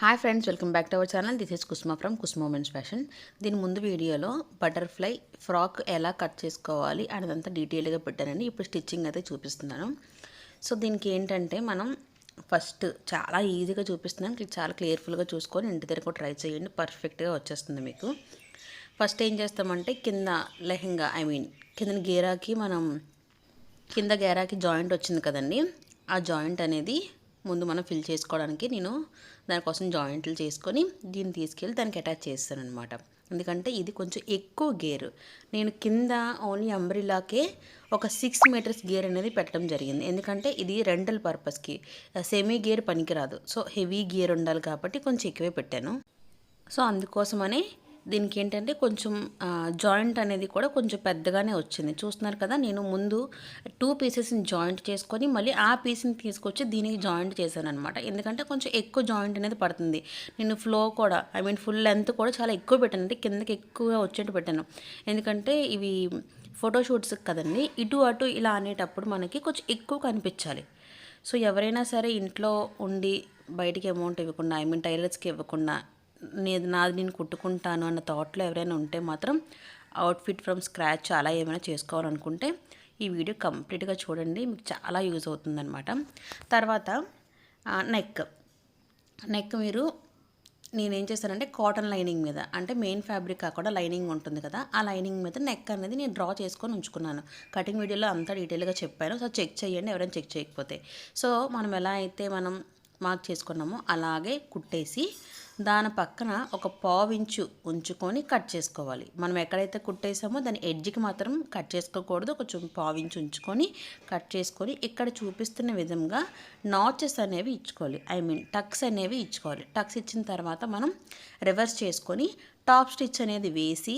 Hi friends welcome back to our channel this is Kusma from Kusma men's fashion దీని ముందు వీడియోలో butterfly frock ఎలా cut చేసుకోవాలి అనేదంతా డీటెయిల్గా పెట్టానండి. ఇప్పుడు స్టిచ్చింగ్ అయితే చూపిస్తున్నాను. సో దీనికి ఏంటంటే మనం ఫస్ట్ చాలా ఈజీగా చూపిస్తున్నాను చాలా క్లియర్ఫుల్గా చూసుకొని ఇంటి దగ్గర కూడా ట్రై చేయండి పర్ఫెక్ట్గా వచ్చేస్తుంది మీకు. ఫస్ట్ ఏం చేస్తామంటే కింద లెహెంగా ఐ మీన్ కింద గేరాకి మనం కింద గేరాకి జాయింట్ వచ్చింది కదండి. ఆ జాయింట్ అనేది ముందు మనం ఫిల్ చేసుకోవడానికి నేను దానికోసం జాయింట్లు చేసుకొని దీన్ని తీసుకెళ్ళి దానికి అటాచ్ చేస్తాను అనమాట ఎందుకంటే ఇది కొంచెం ఎక్కువ గేర్. నేను కింద ఓన్లీ అంబ్రిలాకే ఒక సిక్స్ మీటర్స్ గేర్ అనేది పెట్టడం జరిగింది. ఎందుకంటే ఇది రెంటల్ పర్పస్కి సెమీ గేర్ పనికిరాదు. సో హెవీ గేర్ ఉండాలి కాబట్టి కొంచెం ఎక్కువే పెట్టాను. సో అందుకోసమనే దీనికి ఏంటంటే కొంచెం జాయింట్ అనేది కూడా కొంచెం పెద్దగానే వచ్చింది. చూస్తున్నారు కదా నేను ముందు టూ పీసెస్ని జాయింట్ చేసుకొని మళ్ళీ ఆ పీస్ని తీసుకొచ్చి దీనికి జాయింట్ చేశాను అనమాట ఎందుకంటే కొంచెం ఎక్కువ జాయింట్ అనేది పడుతుంది. నేను ఫ్లో కూడా ఐ మీన్ ఫుల్ లెంత్ కూడా చాలా ఎక్కువ పెట్టాను. అంటే కిందకి ఎక్కువగా వచ్చేట్టు పెట్టాను. ఎందుకంటే ఇవి ఫోటోషూట్స్ కదండి ఇటు అటు ఇలా అనేటప్పుడు మనకి కొంచెం ఎక్కువ కనిపించాలి. సో ఎవరైనా సరే ఇంట్లో ఉండి బయటికి అమౌంట్ ఇవ్వకుండా ఐ మీన్ టైలర్స్కి ఇవ్వకుండా నేను నాది నేను కుట్టుకుంటాను అన్న థాట్లో ఎవరైనా ఉంటే మాత్రం అవుట్ఫిట్ ఫ్రమ్ స్క్రాచ్ అలా ఏమైనా చేసుకోవాలనుకుంటే ఈ వీడియో కంప్లీట్గా చూడండి. మీకు చాలా యూజ్ అవుతుందన్నమాట. తర్వాత నెక్ నెక్ మీరు నేనేం చేశానంటే కాటన్ లైనింగ్ మీద అంటే మెయిన్ ఫ్యాబ్రిక్ కాకుండా లైనింగ్ ఉంటుంది కదా ఆ లైనింగ్ మీద నెక్ అనేది నేను డ్రా చేసుకొని ఉంచుకున్నాను. కటింగ్ వీడియోలో అంతా డీటెయిల్గా చెప్పాను. సో చెక్ చేయండి ఎవరైనా చెక్ చేయకపోతే. సో మనం ఎలా అయితే మనం మార్క్ చేసుకున్నామో అలాగే కుట్టేసి దాని పక్కన ఒక పావించు ఉంచుకొని కట్ చేసుకోవాలి. మనం ఎక్కడైతే కుట్టేసామో దాని ఎడ్జ్కి మాత్రం కట్ చేసుకోకూడదు. కొంచెం పావించు ఉంచుకొని కట్ చేసుకొని ఇక్కడ చూపిస్తున్న విధంగా నాచెస్ అనేవి ఇచ్చుకోవాలి. ఐ మీన్ టక్స్ అనేవి ఇచ్చుకోవాలి. టక్స్ ఇచ్చిన తర్వాత మనం రివర్స్ చేసుకొని టాప్ స్టిచ్ అనేది వేసి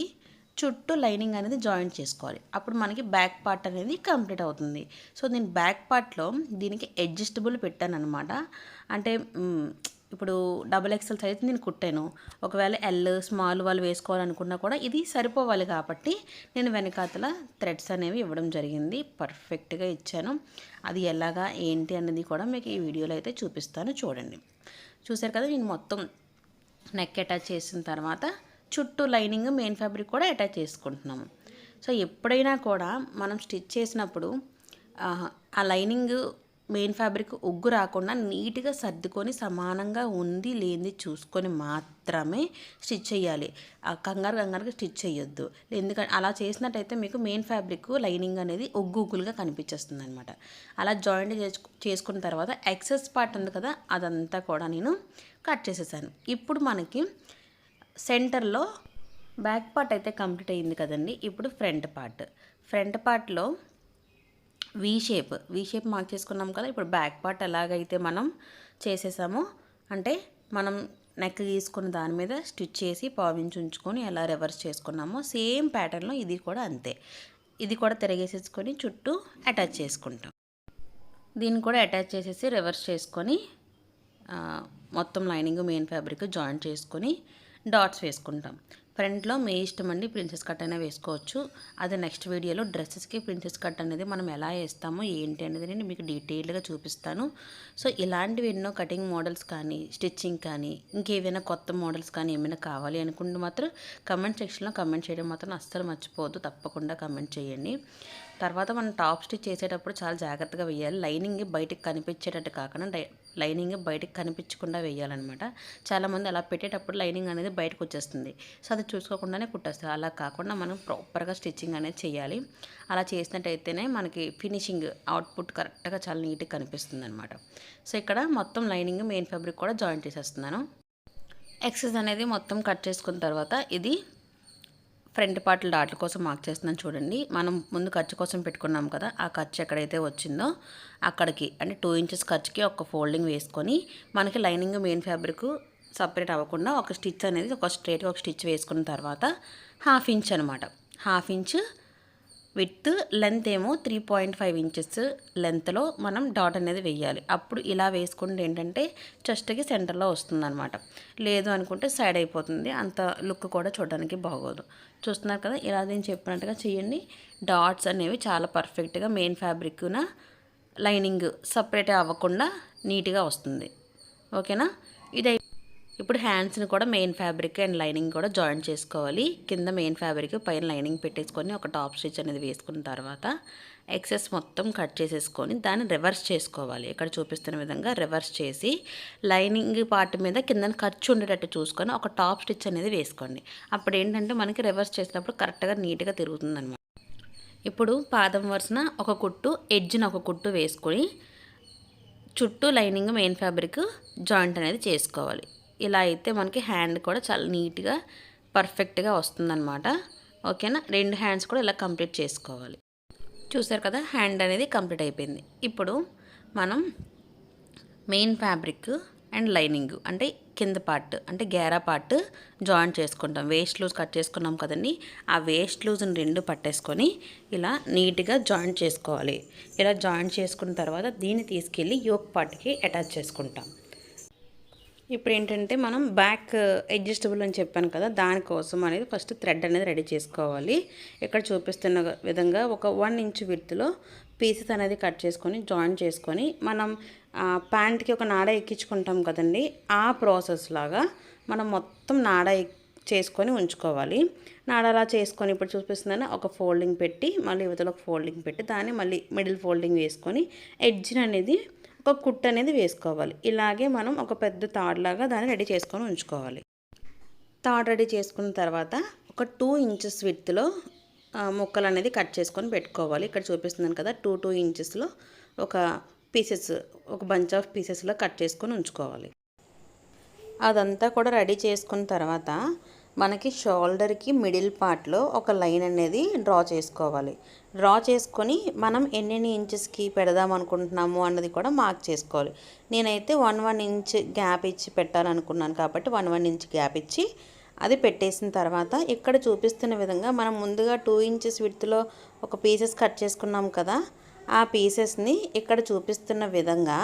చుట్టూ లైనింగ్ అనేది జాయింట్ చేసుకోవాలి. అప్పుడు మనకి బ్యాక్ పార్ట్ అనేది కంప్లీట్ అవుతుంది. సో నేను బ్యాక్ పార్ట్లో దీనికి అడ్జస్టబుల్ పెట్టాను అనమాట అంటే ఇప్పుడు డబుల్ ఎక్సెల్ సైజ్ నేను కుట్టాను. ఒకవేళ ఎల్ స్మాల్ వాళ్ళు వేసుకోవాలనుకున్నా కూడా ఇది సరిపోవాలి కాబట్టి నేను వెనకాతల థ్రెడ్స్ అనేవి ఇవ్వడం జరిగింది. పర్ఫెక్ట్గా ఇచ్చాను. అది ఎలాగా ఏంటి అనేది కూడా మీకు ఈ వీడియోలో అయితే చూపిస్తాను. చూడండి. చూసారు కదా నేను మొత్తం నెక్ అటాచ్ చేసిన తర్వాత చుట్టూ లైనింగ్ మెయిన్ ఫ్యాబ్రిక్ కూడా అటాచ్ చేసుకుంటున్నాము. సో ఎప్పుడైనా కూడా మనం స్టిచ్ చేసినప్పుడు ఆ లైనింగ్ మెయిన్ ఫ్యాబ్రిక్ ఉగ్గు రాకుండా నీట్గా సర్దుకొని సమానంగా ఉంది లేనిది చూసుకొని మాత్రమే స్టిచ్ చేయాలి. కంగారు కంగారుగా స్టిచ్ చేయొద్దు. ఎందుకంటే అలా చేసినట్టయితే మీకు మెయిన్ ఫ్యాబ్రిక్ లైనింగ్ అనేది ఉగ్గు ఉగ్గులుగా కనిపించేస్తుంది అనమాట అలా జాయింట్ చేసుకున్న తర్వాత ఎక్సెస్ పార్ట్ ఉంది కదా అదంతా కూడా నేను కట్ చేసేసాను. ఇప్పుడు మనకి సెంటర్లో బ్యాక్ పార్ట్ అయితే కంప్లీట్ అయ్యింది కదండి ఇప్పుడు ఫ్రంట్ పార్ట్. ఫ్రంట్ పార్ట్లో V shape V shape mark చేసుకున్నాం కదా ఇప్పుడు బ్యాక్ పార్ట్ ఎలాగైతే మనం చేసేసామో అంటే మనం నెక్ గీసుకున్న దాని మీద స్టిచ్ చేసి పావించి ఉంచుకొని ఎలా రివర్స్ చేసుకున్నామో సేమ్ ప్యాటర్న్లో ఇది కూడా అంతే. ఇది కూడా తిరగేసేసుకొని చుట్టూ అటాచ్ చేసుకుంటాం. దీన్ని కూడా అటాచ్ చేసేసి రివర్స్ చేసుకొని మొత్తం లైనింగ్ మెయిన్ ఫ్యాబ్రిక్ జాయింట్ చేసుకొని డాట్స్ వేసుకుంటాం. ఫ్రంట్లో మీ ఇష్టం అండి ప్రిన్సెస్ కట్ అయినా వేసుకోవచ్చు. అది నెక్స్ట్ వీడియోలో డ్రెస్సెస్కి ప్రిన్సెస్ కట్ అనేది మనం ఎలా వేస్తామో ఏంటి అనేది నేను మీకు డీటెయిల్గా చూపిస్తాను. సో ఇలాంటివి ఎన్నో కటింగ్ మోడల్స్ కానీ స్టిచ్చింగ్ కానీ ఇంకేమైనా కొత్త మోడల్స్ కానీ ఏమైనా కావాలి అనుకుంటే మాత్రం కమెంట్ సెక్షన్లో కమెంట్ చేయడం మాత్రం అస్సలు మర్చిపోవద్దు. తప్పకుండా కమెంట్ చేయండి. తర్వాత మనం టాప్ స్టిచ్ చేసేటప్పుడు చాలా జాగ్రత్తగా వేయాలి. లైనింగ్ బయటకు కనిపించేటట్టు కాకుండా లైనింగ్ బయటకు కనిపించకుండా వేయాలన్నమాట. చాలామంది అలా పెట్టేటప్పుడు లైనింగ్ అనేది బయటకు వచ్చేస్తుంది. సో అది చూసుకోకుండానే కుట్టేస్తుంది అలా కాకుండా మనం ప్రాపర్గా స్టిచ్చింగ్ అనేది చేయాలి. అలా చేసినట్టయితేనే మనకి ఫినిషింగ్ అవుట్పుట్ కరెక్ట్గా చాలా నీట్గా కనిపిస్తుంది అనమాట సో ఇక్కడ మొత్తం లైనింగ్ మెయిన్ ఫ్యాబ్రిక్ కూడా జాయిన్ చేసేస్తున్నాను. ఎక్సెస్ అనేది మొత్తం కట్ చేసుకున్న తర్వాత ఇది ఫ్రంట్ పార్ట్లు డాట్ల కోసం మార్క్ చేస్తున్నాను చూడండి. మనం ముందు ఖర్చు కోసం పెట్టుకున్నాం కదా ఆ ఖర్చు ఎక్కడైతే వచ్చిందో అక్కడికి అంటే టూ ఇంచెస్ ఖర్చుకి ఒక ఫోల్డింగ్ వేసుకొని మనకి లైనింగ్ మెయిన్ ఫ్యాబ్రిక్ సపరేట్ అవ్వకుండా ఒక స్టిచ్ అనేది ఒక స్ట్రేట్గా ఒక స్టిచ్ వేసుకున్న తర్వాత హాఫ్ ఇంచ్ అనమాట. హాఫ్ ఇంచ్ విత్ లెంత్ ఏమో త్రీ పాయింట్ ఫైవ్ ఇంచెస్ లెంత్లో మనం డాట్ అనేది వేయాలి. అప్పుడు ఇలా వేసుకుంటే ఏంటంటే చెస్ట్కి సెంటర్లో వస్తుందన్నమాట. లేదు అనుకుంటే సైడ్ అయిపోతుంది. అంత లుక్ కూడా చూడడానికి బాగోదు. చూస్తున్నారు కదా ఇలా నేను చెప్పినట్టుగా చేయండి. డాట్స్ అనేవి చాలా పర్ఫెక్ట్గా మెయిన్ ఫ్యాబ్రిక్న లైనింగ్ సపరేట్ అవ్వకుండా నీట్గా వస్తుంది. ఓకేనా? ఇది ఇప్పుడు హ్యాండ్స్ని కూడా మెయిన్ ఫ్యాబ్రిక్ అండ్ లైనింగ్ కూడా జాయిన్ చేసుకోవాలి. కింద మెయిన్ ఫ్యాబ్రిక్ పైన లైనింగ్ పెట్టేసుకొని ఒక టాప్ స్టిచ్ అనేది వేసుకున్న తర్వాత ఎక్సెస్ మొత్తం కట్ చేసేసుకొని దాన్ని రివర్స్ చేసుకోవాలి. ఇక్కడ చూపిస్తున్న విధంగా రివర్స్ చేసి లైనింగ్ పార్ట్ మీద కింద ఖర్చు ఉండేటట్టు చూసుకొని ఒక టాప్ స్టిచ్ అనేది వేసుకోండి. అప్పుడు ఏంటంటే మనకి రివర్స్ చేసినప్పుడు కరెక్ట్గా నీట్గా తిరుగుతుంది ఇప్పుడు పాదం వరుసన ఒక కుట్టు ఎడ్జ్ని ఒక కుట్టు వేసుకొని చుట్టూ లైనింగ్ మెయిన్ ఫ్యాబ్రిక్ జాయింట్ అనేది చేసుకోవాలి. ఇలా అయితే మనకి హ్యాండ్ కూడా చాలా నీట్గా పర్ఫెక్ట్గా వస్తుందన్నమాట. ఓకేనా? రెండు హ్యాండ్స్ కూడా ఇలా కంప్లీట్ చేసుకోవాలి. చూసారు కదా? హ్యాండ్ అనేది కంప్లీట్ అయిపోయింది. ఇప్పుడు మనం మెయిన్ ఫ్యాబ్రిక్ అండ్ లైనింగ్ అంటే కింద పార్ట్ అంటే గేరా పార్ట్ జాయింట్ చేసుకుంటాం. వేస్ట్ లూజ్ కట్ చేసుకున్నాం కదండి. ఆ వేస్ట్ లూజ్ని రెండు పట్టేసుకొని ఇలా నీట్గా జాయింట్ చేసుకోవాలి. ఇలా జాయింట్ చేసుకున్న తర్వాత దీన్ని తీసుకెళ్ళి యోక్ పార్ట్కి అటాచ్ చేసుకుంటాం. ఇప్పుడు ఏంటంటే మనం బ్యాక్ అడ్జస్టబుల్ అని చెప్పాను కదా దానికోసం అనేది ఫస్ట్ థ్రెడ్ అనేది రెడీ చేసుకోవాలి. ఇక్కడ చూపిస్తున్న విధంగా ఒక వన్ ఇంచ్ విత్లో పీసెస్ అనేది కట్ చేసుకొని జాయిన్ చేసుకొని మనం ప్యాంట్కి ఒక నాడ ఎక్కించుకుంటాం కదండి ఆ ప్రాసెస్ లాగా మనం మొత్తం నాడ చేసుకొని ఉంచుకోవాలి. నాడ అలా చేసుకొని ఇప్పుడు చూపిస్తుందని ఒక ఫోల్డింగ్ పెట్టి మళ్ళీ యువతలో ఒక ఫోల్డింగ్ పెట్టి దాన్ని మళ్ళీ మిడిల్ ఫోల్డింగ్ వేసుకొని ఎడ్జిన్ అనేది ఒక కుట్ అనేది వేసుకోవాలి. ఇలాగే మనం ఒక పెద్ద తాడులాగా దాన్ని రెడీ చేసుకొని ఉంచుకోవాలి. తాడు రెడీ చేసుకున్న తర్వాత ఒక టూ ఇంచెస్ విత్లో ముక్కలు అనేది కట్ చేసుకొని పెట్టుకోవాలి. ఇక్కడ చూపిస్తున్నాను కదా టూ టూ ఇంచెస్లో ఒక పీసెస్ ఒక బంచ్ ఆఫ్ పీసెస్లో కట్ చేసుకొని ఉంచుకోవాలి. అదంతా కూడా రెడీ చేసుకున్న తర్వాత మనకి షోల్డర్కి మిడిల్ పార్ట్లో ఒక లైన్ అనేది డ్రా చేసుకోవాలి. డ్రా చేసుకొని మనం ఎన్నెన్ని ఇంచెస్కి పెడదాం అనుకుంటున్నాము అన్నది కూడా మార్క్ చేసుకోవాలి. నేనైతే వన్ వన్ ఇంచ్ గ్యాప్ ఇచ్చి పెట్టాలనుకున్నాను కాబట్టి వన్ వన్ ఇంచ్ గ్యాప్ ఇచ్చి అది పెట్టేసిన తర్వాత ఇక్కడ చూపిస్తున్న విధంగా మనం ముందుగా టూ ఇంచెస్ విడ్త్లో ఒక పీసెస్ కట్ చేసుకున్నాం కదా ఆ పీసెస్ని ఇక్కడ చూపిస్తున్న విధంగా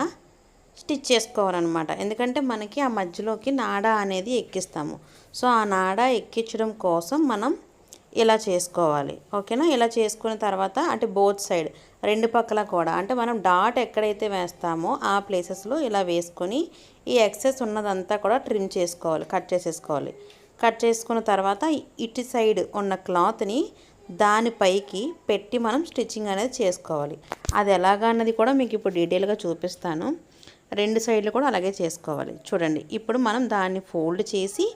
స్టిచ్ చేసుకోవాలన్నమాట. ఎందుకంటే మనకి ఆ మధ్యలోకి నాడ అనేది ఎక్కిస్తాము. సో ఆ నాడ ఎక్కించడం కోసం మనం ఇలా చేసుకోవాలి. ఓకేనా? ఇలా చేసుకున్న తర్వాత అంటే బోత్ సైడ్ రెండు పక్కల కూడా. అంటే మనం డాట్ ఎక్కడైతే వేస్తామో ఆ ప్లేసెస్లో ఇలా వేసుకొని ఈ ఎక్సెస్ ఉన్నదంతా కూడా ట్రిమ్ చేసుకోవాలి కట్ చేసేసుకోవాలి. కట్ చేసుకున్న తర్వాత ఇటు సైడ్ ఉన్న క్లాత్ని దానిపైకి పెట్టి మనం స్టిచ్చింగ్ అనేది చేసుకోవాలి. అది ఎలాగా అన్నది కూడా మీకు ఇప్పుడు డీటెయిల్గా చూపిస్తాను. రెండు సైడ్లు కూడా అలాగే చేసుకోవాలి. చూడండి ఇప్పుడు మనం దాన్ని ఫోల్డ్ చేసి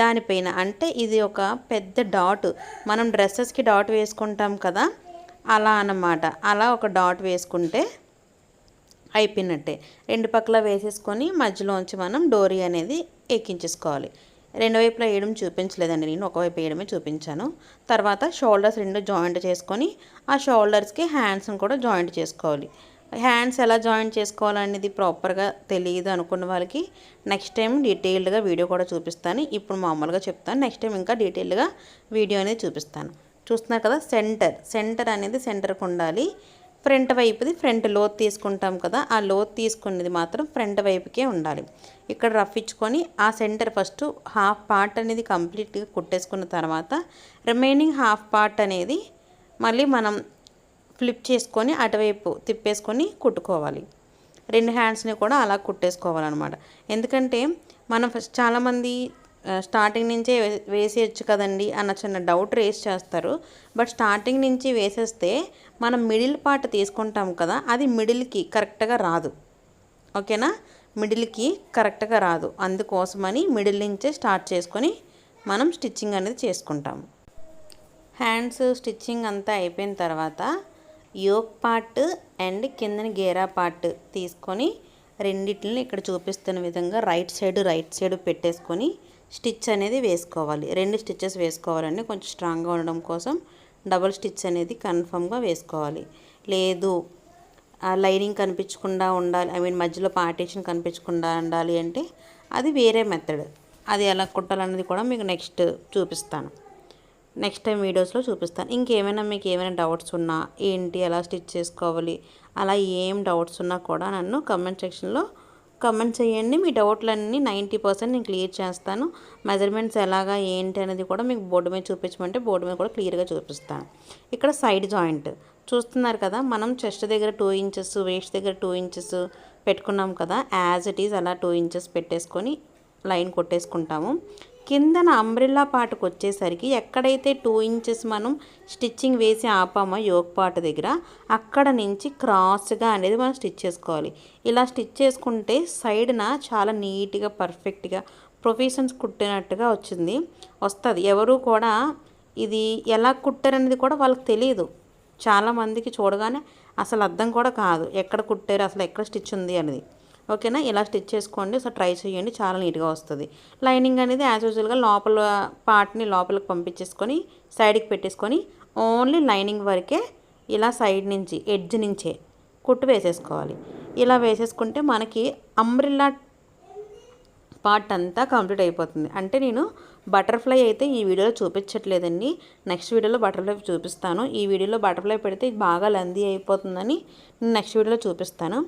దానిపైన అంటే ఇది ఒక పెద్ద డాట్ మనం డ్రెస్సెస్కి డాట్ వేసుకుంటాం కదా అలా అన్నమాట. అలా ఒక డాట్ వేసుకుంటే అయిపోయినట్టే. రెండు పక్కల వేసేసుకొని మధ్యలోంచి మనం డోరీ అనేది ఎక్కించేసుకోవాలి. రెండు వైపులా వేయడం చూపించలేదండి నేను ఒకవైపు వేయడమే చూపించాను. తర్వాత షోల్డర్స్ రెండు జాయింట్ చేసుకొని ఆ షోల్డర్స్కి హ్యాండ్స్ని కూడా జాయింట్ చేసుకోవాలి. హ్యాండ్స్ ఎలా జాయిన్ చేసుకోవాలనేది ప్రాపర్గా తెలియదు అనుకున్న వాళ్ళకి నెక్స్ట్ టైం డీటెయిల్డ్గా వీడియో కూడా చూపిస్తాను. ఇప్పుడు మామూలుగా చెప్తాను. నెక్స్ట్ టైం ఇంకా డీటెయిల్గా వీడియో అనేది చూపిస్తాను. చూస్తున్నారు కదా సెంటర్. సెంటర్ అనేది సెంటర్కి ఉండాలి. ఫ్రంట్ వైపుది ఫ్రంట్ లోత్ తీసుకుంటాం కదా ఆ లోత్ తీసుకునేది మాత్రం ఫ్రంట్ వైపుకే ఉండాలి. ఇక్కడ రఫ్ ఇచ్చుకొని ఆ సెంటర్ ఫస్ట్ హాఫ్ పార్ట్ అనేది కంప్లీట్గా కుట్టేసుకున్న తర్వాత రిమైనింగ్ హాఫ్ పార్ట్ అనేది మళ్ళీ మనం ఫ్లిప్ చేసుకొని అటువైపు తిప్పేసుకొని కుట్టుకోవాలి. రెండు హ్యాండ్స్ని కూడా అలా కుట్టేసుకోవాలన్నమాట. ఎందుకంటే మనం ఫస్ట్ చాలామంది స్టార్టింగ్ నుంచే వేసేయచ్చు కదండి అన్న చిన్న డౌట్ రేస్ చేస్తారు. బట్ స్టార్టింగ్ నుంచి వేసేస్తే మనం మిడిల్ పార్ట్ తీసుకుంటాం కదా అది మిడిల్కి కరెక్ట్గా రాదు. ఓకేనా? మిడిల్కి కరెక్ట్గా రాదు. అందుకోసమని మిడిల్ నుంచే స్టార్ట్ చేసుకొని మనం స్టిచ్చింగ్ అనేది చేసుకుంటాము. హ్యాండ్స్ స్టిచ్చింగ్ అంతా అయిపోయిన తర్వాత యోక్ పార్ట్ అండ్ కిందన గేరా పార్ట్ తీసుకొని రెండిట్లని ఇక్కడ చూపిస్తున్న విధంగా రైట్ సైడ్ రైట్ సైడ్ పెట్టేసుకొని స్టిచ్ అనేది వేసుకోవాలి. రెండు స్టిచ్చెస్ వేసుకోవాలండి. కొంచెం స్ట్రాంగ్గా ఉండడం కోసం డబుల్ స్టిచ్ అనేది కన్ఫర్మ్గా వేసుకోవాలి. లేదు లైనింగ్ కనిపించకుండా ఉండాలి ఐ మీన్ మధ్యలో పార్టీషన్ కనిపించకుండా ఉండాలి అంటే అది వేరే మెథడ్. అది ఎలా కుట్టాలన్నది కూడా మీకు నెక్స్ట్ చూపిస్తాను. నెక్స్ట్ టైం వీడియోస్లో చూపిస్తాను. ఇంకేమైనా మీకు ఏమైనా డౌట్స్ ఉన్నా ఏంటి ఎలా స్టిచ్ చేసుకోవాలి అలా ఏం డౌట్స్ ఉన్నా కూడా నన్ను కమెంట్ సెక్షన్లో కమెంట్ చేయండి. మీ డౌట్లన్నీ నైంటీ పర్సెంట్ నేను క్లియర్ చేస్తాను. మెజర్మెంట్స్ ఎలాగా ఏంటి అనేది కూడా మీకు బోర్డు మీద చూపించమంటే బోర్డు మీద కూడా క్లియర్గా చూపిస్తాను. ఇక్కడ సైడ్ జాయింట్. చూస్తున్నారు కదా మనం చెస్ట్ దగ్గర టూ ఇంచెస్ వేస్ట్ దగ్గర టూ ఇంచెస్ పెట్టుకున్నాం కదా యాజ్ ఇట్ ఈజ్ అలా టూ ఇంచెస్ పెట్టేసుకొని లైన్ కొట్టేసుకుంటాము. కిందన అంబ్రిల్లా పాటుకు వచ్చేసరికి ఎక్కడైతే టూ ఇంచెస్ మనం స్టిచ్చింగ్ వేసి ఆపామో యోక్ పాట దగ్గర అక్కడ నుంచి క్రాస్గా అనేది మనం స్టిచ్ చేసుకోవాలి. ఇలా స్టిచ్ చేసుకుంటే సైడ్న చాలా నీట్గా పర్ఫెక్ట్గా ప్రొఫెషన్స్ కుట్టినట్టుగా వచ్చింది. వస్తుంది. ఎవరు కూడా ఇది ఎలా కుట్టారనేది కూడా వాళ్ళకి తెలియదు చాలామందికి చూడగానే అసలు అర్థం కూడా కాదు. ఎక్కడ కుట్టారు అసలు ఎక్కడ స్టిచ్ ఉంది అనేది. ఓకేనా? ఇలా స్టిచ్ చేసుకోండి. సో ట్రై చేయండి. చాలా నీట్గా వస్తుంది. లైనింగ్ అనేది యాజ్ యూజువల్గా లోపల పార్ట్ని లోపలికి పంపించేసుకొని సైడ్కి పెట్టేసుకొని ఓన్లీ లైనింగ్ వరకే ఇలా సైడ్ నుంచి ఎడ్జ్ నుంచే కుట్టు వేసేసుకోవాలి. ఇలా వేసేసుకుంటే మనకి అంబ్రిల్లా పార్ట్ అంతా కంప్లీట్ అయిపోతుంది. అంటే నేను బటర్ఫ్లై అయితే ఈ వీడియోలో చూపించట్లేదండి. నెక్స్ట్ వీడియోలో బటర్ఫ్లై చూపిస్తాను. ఈ వీడియోలో బటర్ఫ్లై పెడితే బాగా లందీ అయిపోతుందని నేను నెక్స్ట్ వీడియోలో చూపిస్తాను.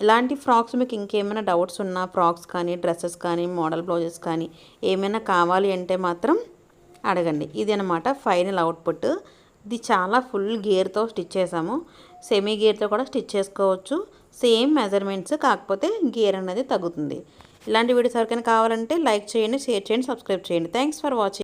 ఇలాంటి ఫ్రాక్స్ మీకు ఇంకేమైనా డౌట్స్ ఉన్నా ఫ్రాక్స్ కానీ డ్రెస్సెస్ కానీ మోడల్ బ్లౌజెస్ కానీ ఏమైనా కావాలి అంటే మాత్రం అడగండి. ఇది అనమాట ఫైనల్ అవుట్పుట్. ఇది చాలా ఫుల్ గేర్తో స్టిచ్ చేసాము. సెమీ గేర్తో కూడా స్టిచ్ చేసుకోవచ్చు. సేమ్ మెజర్మెంట్స్ కాకపోతే గేర్ అనేది తగ్గుతుంది. ఇలాంటి వీడియోస్ ఎవరికైనా కావాలంటే లైక్ చేయండి షేర్ చేయండి సబ్స్క్రైబ్ చేయండి. Thanks for watching.